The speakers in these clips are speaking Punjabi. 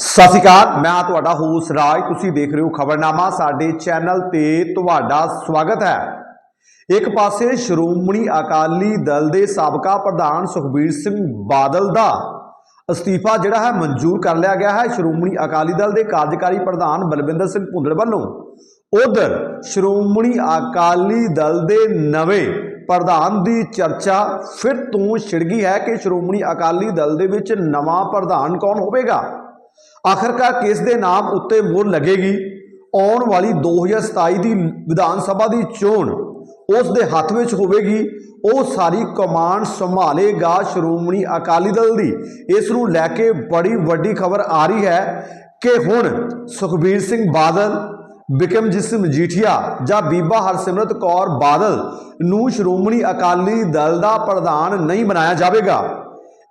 ਸਤਿ ਸ਼੍ਰੀ ਅਕਾਲ, ਮੈਂ ਤੁਹਾਡਾ ਹੋਸ ਰਾਜ, ਤੁਸੀਂ ਦੇਖ ਰਹੇ ਹੋ ਖਬਰਨਾਮਾ, ਸਾਡੇ ਚੈਨਲ ਤੇ ਤੁਹਾਡਾ ਸਵਾਗਤ ਹੈ। ਇੱਕ ਪਾਸੇ ਸ਼੍ਰੋਮਣੀ ਅਕਾਲੀ ਦਲ ਦੇ ਸਾਬਕਾ ਪ੍ਰਧਾਨ ਸੁਖਬੀਰ ਸਿੰਘ ਬਾਦਲ ਦਾ ਅਸਤੀਫਾ ਜਿਹੜਾ ਹੈ ਮਨਜ਼ੂਰ ਕਰ ਲਿਆ ਗਿਆ ਹੈ। ਸ਼੍ਰੋਮਣੀ ਅਕਾਲੀ ਦਲ ਦੇ ਕਾਰਜਕਾਰੀ ਪ੍ਰਧਾਨ ਬਲਵਿੰਦਰ ਸਿੰਘ ਭੁੰਦੜ ਵੱਲੋਂ ਉਧਰ ਸ਼੍ਰੋਮਣੀ ਅਕਾਲੀ ਦਲ ਦੇ ਨਵੇਂ ਪ੍ਰਧਾਨ ਦੀ ਚਰਚਾ ਫਿਰ ਤੋਂ ਛਿੜ ਗਈ ਹੈ ਕਿ ਸ਼੍ਰੋਮਣੀ ਅਕਾਲੀ ਦਲ ਦੇ ਵਿੱਚ ਨਵਾਂ ਪ੍ਰਧਾਨ ਕੌਣ ਹੋਵੇਗਾ। ਆਖਰਕਾਰ ਕਿਸ ਦੇ ਨਾਮ ਉੱਤੇ ਮੁਹਰ ਲੱਗੇਗੀ? ਆਉਣ ਵਾਲੀ 2027 ਦੀ ਵਿਧਾਨ ਸਭਾ ਦੀ ਚੋਣ ਉਸ ਦੇ ਹੱਥ ਵਿੱਚ ਹੋਵੇਗੀ। ਉਹ ਸਾਰੀ ਕਮਾਂਡ ਸੰਭਾਲੇਗਾ ਸ਼੍ਰੋਮਣੀ ਅਕਾਲੀ ਦਲ ਦੀ। ਇਸ ਨੂੰ ਲੈ ਕੇ ਬੜੀ ਵੱਡੀ ਖਬਰ ਆ ਰਹੀ ਹੈ ਕਿ ਹੁਣ ਸੁਖਬੀਰ ਸਿੰਘ ਬਾਦਲ ਬਿਕਮਜੀਤ ਸਿੰਘ ਮਜੀਠੀਆ ਜਾਂ ਬੀਬਾ ਹਰਸਿਮਰਤ ਕੌਰ ਬਾਦਲ ਨੂੰ ਸ਼੍ਰੋਮਣੀ ਅਕਾਲੀ ਦਲ ਦਾ ਪ੍ਰਧਾਨ ਨਹੀਂ ਬਣਾਇਆ ਜਾਵੇਗਾ।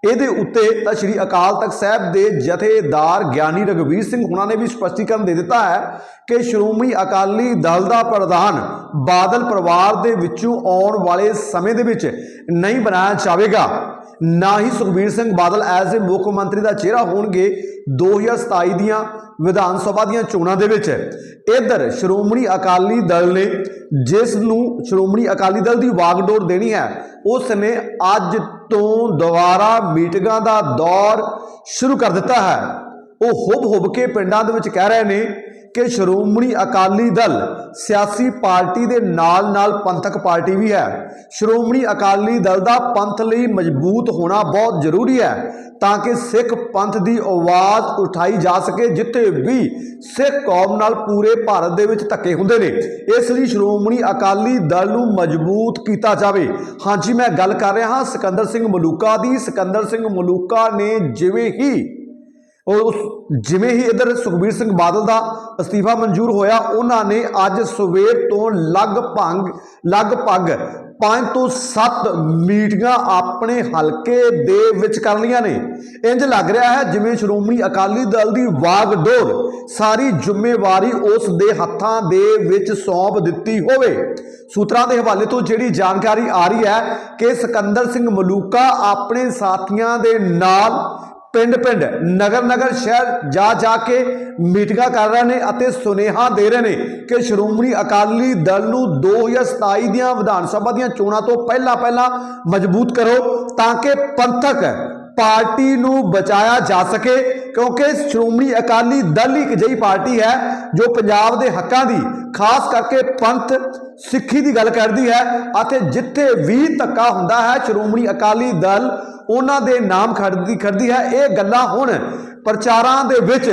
ਇਹਦੇ ਉੱਤੇ ਤਾਂ ਸ਼੍ਰੀ ਅਕਾਲ ਤਖਤ ਸਾਹਿਬ ਦੇ ਜਥੇਦਾਰ ਗਿਆਨੀ ਰਗਵੀਰ ਸਿੰਘ ਹੁਣਾਂ ਨੇ ਵੀ ਸਪਸ਼ਟੀਕਰਨ ਦੇ ਦਿੱਤਾ ਹੈ ਕਿ ਸ਼੍ਰੋਮਣੀ ਅਕਾਲੀ ਦਲ ਦਾ ਪ੍ਰਧਾਨ ਬਾਦਲ ਪਰਿਵਾਰ ਦੇ ਵਿੱਚੋਂ ਆਉਣ ਵਾਲੇ ਸਮੇਂ ਦੇ ਵਿੱਚ ਨਹੀਂ ਬਣਾਇਆ ਜਾਵੇਗਾ। ਨਾ ਹੀ ਸੁਖਬੀਰ ਸਿੰਘ ਬਾਦਲ ਐਜ਼ ਏ ਮੁੱਖ ਮੰਤਰੀ ਦਾ ਚਿਹਰਾ ਹੋਣਗੇ 2027 ਦੀਆਂ ਵਿਧਾਨ ਸਭਾ ਦੀਆਂ ਚੋਣਾਂ ਦੇ ਵਿੱਚ। ਇਧਰ ਸ਼੍ਰੋਮਣੀ ਅਕਾਲੀ ਦਲ ਨੇ ਜਿਸ ਨੂੰ ਸ਼੍ਰੋਮਣੀ ਅਕਾਲੀ ਦਲ ਦੀ ਵਾਗਡੋਰ ਦੇਣੀ ਹੈ, ਉਸ ਨੇ ਅੱਜ ਤੋਂ ਦੁਬਾਰਾ ਮੀਟਿੰਗਾਂ ਦਾ ਦੌਰ ਸ਼ੁਰੂ ਕਰ ਦਿੱਤਾ ਹੈ। ਉਹ ਹੁਬ ਹੁਬ ਕੇ ਪਿੰਡਾਂ ਦੇ ਵਿੱਚ ਕਹਿ ਰਹੇ ਨੇ ਕਿ ਸ਼੍ਰੋਮਣੀ ਅਕਾਲੀ ਦਲ ਸਿਆਸੀ ਪਾਰਟੀ ਦੇ ਨਾਲ-ਨਾਲ ਪੰਥਕ ਪਾਰਟੀ ਵੀ ਹੈ। ਸ਼੍ਰੋਮਣੀ ਅਕਾਲੀ ਦਲ ਦਾ ਪੰਥ ਲਈ ਮਜ਼ਬੂਤ ਹੋਣਾ ਬਹੁਤ ਜ਼ਰੂਰੀ ਹੈ ਤਾਂ ਕਿ ਸਿੱਖ ਪੰਥ ਦੀ ਆਵਾਜ਼ ਉਠਾਈ ਜਾ ਸਕੇ, ਜਿੱਥੇ ਵੀ ਸਿੱਖ ਕੌਮ ਨਾਲ ਪੂਰੇ ਭਾਰਤ ਦੇ ਵਿੱਚ ਧੱਕੇ ਹੁੰਦੇ ਨੇ। ਇਸ ਲਈ ਸ਼੍ਰੋਮਣੀ ਅਕਾਲੀ ਦਲ ਨੂੰ ਮਜ਼ਬੂਤ ਕੀਤਾ ਜਾਵੇ। ਹਾਂਜੀ, ਮੈਂ ਗੱਲ ਕਰ ਰਿਹਾ ਹਾਂ ਸਿਕੰਦਰ ਸਿੰਘ ਮਲੂਕਾ ਦੀ। ਸਿਕੰਦਰ ਸਿੰਘ ਮਲੂਕਾ ਨੇ ਜਿਵੇਂ ਹੀ ਉਹ ਉਸ ਜਿਵੇਂ ਹੀ ਇਧਰ ਸੁਖਬੀਰ ਸਿੰਘ ਬਾਦਲ ਦਾ ਅਸਤੀਫਾ ਮਨਜ਼ੂਰ ਹੋਇਆ, ਉਹਨਾਂ ਨੇ ਅੱਜ ਸਵੇਰ ਤੋਂ ਲਗਭਗ ਲਗਭਗ 5 ਤੋਂ 7 ਮੀਟਿੰਗਾਂ ਆਪਣੇ ਹਲਕੇ ਦੇ ਵਿੱਚ ਕਰ ਲੀਆਂ ਨੇ। ਇੰਜ ਲੱਗ ਰਿਹਾ ਹੈ ਜਿਵੇਂ ਸ਼੍ਰੋਮਣੀ ਅਕਾਲੀ ਦਲ ਦੀ ਵਾਗਡੋਰ ਸਾਰੀ ਜ਼ਿੰਮੇਵਾਰੀ ਉਸ ਦੇ ਹੱਥਾਂ ਦੇ ਵਿੱਚ ਸੌਂਪ ਦਿੱਤੀ ਹੋਵੇ। ਸੂਤਰਾਂ ਦੇ ਹਵਾਲੇ ਤੋਂ ਜਿਹੜੀ ਜਾਣਕਾਰੀ ਆ ਰਹੀ ਹੈ ਕਿ ਸਿਕੰਦਰ ਸਿੰਘ ਮਲੂਕਾ ਆਪਣੇ ਸਾਥੀਆਂ ਦੇ ਨਾਲ ਪਿੰਡ ਪਿੰਡ ਨਗਰ ਨਗਰ ਸ਼ਹਿਰ ਜਾ ਜਾ ਕੇ ਮੀਟਿੰਗਾਂ ਕਰ ਰਹੇ ਨੇ ਅਤੇ ਸੁਨੇਹਾ ਦੇ ਰਹੇ ਨੇ ਕਿ ਸ਼੍ਰੋਮਣੀ ਅਕਾਲੀ ਦਲ ਨੂੰ 2027 ਦੀਆਂ ਵਿਧਾਨ ਸਭਾ ਦੀਆਂ ਚੋਣਾਂ ਤੋਂ ਪਹਿਲਾਂ ਪਹਿਲਾਂ ਮਜ਼ਬੂਤ ਕਰੋ ਤਾਂ ਕਿ ਪੰਥਕ ਪਾਰਟੀ ਨੂੰ ਬਚਾਇਆ ਜਾ ਸਕੇ, ਕਿਉਂਕਿ ਸ਼੍ਰੋਮਣੀ ਅਕਾਲੀ ਦਲ ਇੱਕ ਅਜਿਹੀ ਪਾਰਟੀ ਹੈ ਜੋ ਪੰਜਾਬ ਦੇ ਹੱਕਾਂ ਦੀ, ਖਾਸ ਕਰਕੇ ਪੰਥ ਸਿੱਖੀ ਦੀ ਗੱਲ ਕਰਦੀ ਹੈ ਅਤੇ ਜਿੱਥੇ ਵੀ ਧੱਕਾ ਹੁੰਦਾ ਹੈ, ਸ਼੍ਰੋਮਣੀ ਅਕਾਲੀ ਦਲ ਉਹਨਾਂ ਦੇ ਨਾਮ ਖੜਦੀ ਖੜਦੀ ਹੈ। ਇਹ ਗੱਲਾਂ ਹੁਣ ਪ੍ਰਚਾਰਾਂ ਦੇ ਵਿੱਚ,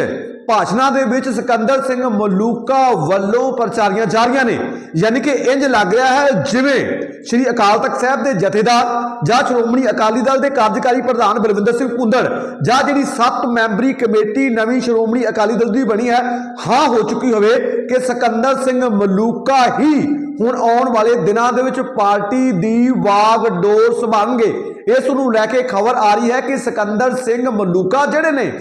ਭਾਸ਼ਣਾਂ ਦੇ ਵਿੱਚ ਸਿਕੰਦਰ ਸਿੰਘ ਮਲੂਕਾ ਵੱਲੋਂ ਪ੍ਰਚਾਰੀਆਂ ਜਾ ਰਹੀਆਂ ਨੇ। ਯਾਨੀ ਕਿ ਇੰਜ ਲੱਗ ਰਿਹਾ ਹੈ ਜਿਵੇਂ ਸ੍ਰੀ ਅਕਾਲ ਤਖਤ ਸਾਹਿਬ ਦੇ ਜਥੇਦਾਰ ਜਾਂ ਸ਼੍ਰੋਮਣੀ ਅਕਾਲੀ ਦਲ ਦੇ ਕਾਰਜਕਾਰੀ ਪ੍ਰਧਾਨ ਬਲਵਿੰਦਰ ਸਿੰਘ ਭੁੰਦੜ ਜਾਂ ਜਿਹੜੀ ਸੱਤ ਮੈਂਬਰੀ ਕਮੇਟੀ ਨਵੀਂ ਸ਼੍ਰੋਮਣੀ ਅਕਾਲੀ ਦਲ ਦੀ ਬਣੀ ਹੈ, ਹਾਂ, ਹੋ ਚੁੱਕੀ ਹੋਵੇ ਕਿ ਸਿਕੰਦਰ ਸਿੰਘ ਮਲੂਕਾ ਹੀ ਹੁਣ ਆਉਣ ਵਾਲੇ ਦਿਨਾਂ ਦੇ ਵਿੱਚ ਪਾਰਟੀ ਦੀ ਵਾਗਡੋਰ ਸੰਭਾਲਣਗੇ। ਇਸ ਨੂੰ ਲੈ ਕੇ ਖਬਰ ਆ ਰਹੀ ਹੈ ਕਿ ਸਿਕੰਦਰ ਸਿੰਘ ਮਲੂਕਾ ਜਿਹੜੇ ਨੇ,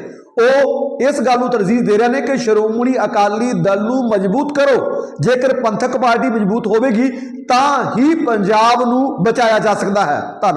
ਉਹ ਇਸ ਗੱਲ ਨੂੰ ਤਰਜੀਹ ਦੇ ਰਹੇ ਨੇ ਕਿ ਸ਼੍ਰੋਮਣੀ ਅਕਾਲੀ ਦਲ ਨੂੰ ਮਜ਼ਬੂਤ ਕਰੋ। ਜੇਕਰ ਪੰਥਕ ਪਾਰਟੀ ਮਜ਼ਬੂਤ ਹੋਵੇਗੀ, ਤਾਂ ਹੀ ਪੰਜਾਬ ਨੂੰ ਬਚਾਇਆ ਜਾ ਸਕਦਾ ਹੈ। ਧੰਨਵਾਦ।